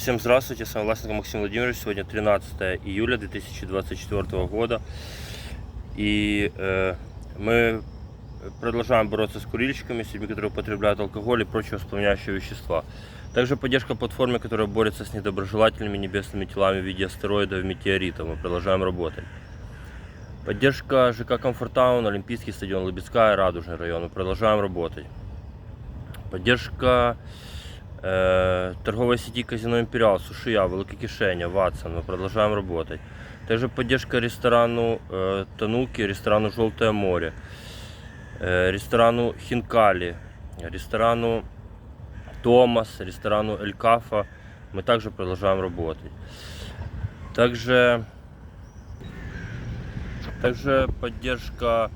Всем здравствуйте, с вами Власенко Максим Владимирович. Сегодня 13 июля 2024 года. И э, мы продолжаем бороться с курильщиками, с людьми, которые употребляют алкоголь и прочие воспламеняющие вещества. Также поддержка платформе, которая борется с недоброжелательными небесными телами в виде астероидов и метеоритов. Мы продолжаем работать. Поддержка ЖК Комфортаун, Олимпийский стадион, Лыбецкая, Радужный район. Мы продолжаем работать. Поддержка э, торговой сети казино Империал, Сушия, Великокишеня, Ватсон. Мы продолжаем работать. Также поддержка ресторану э, Тануки, ресторану Желтое море, э, ресторану Хинкали, ресторану Томас, ресторану Эль Кафа. Мы также продолжаем работать. Также, также поддержка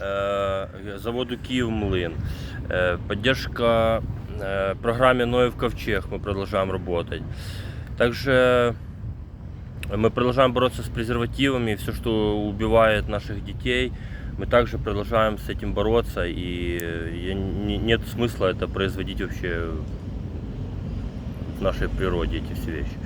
э, заводу Киев Млин, э, поддержка э, программе Ноев Ковчег мы продолжаем работать. Также мы продолжаем бороться с презервативами, все, что убивает наших детей. Мы также продолжаем с этим бороться, и нет смысла это производить вообще в нашей природе, эти все вещи.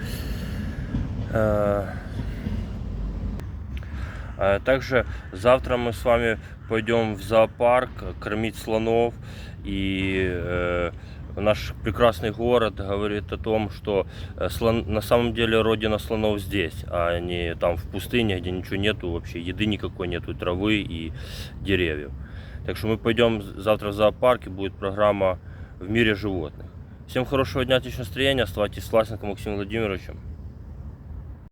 Также завтра мы с вами пойдем в зоопарк кормить слонов. И наш прекрасный город говорит о том, что э, слон, на самом деле родина слонов здесь, а не там в пустыне, где ничего нету вообще, еды никакой нету, травы и деревьев. Так что мы пойдем завтра в зоопарк и будет программа в мире животных. Всем хорошего дня, отличного настроения, оставайтесь с Власенко Максимом Владимировичем.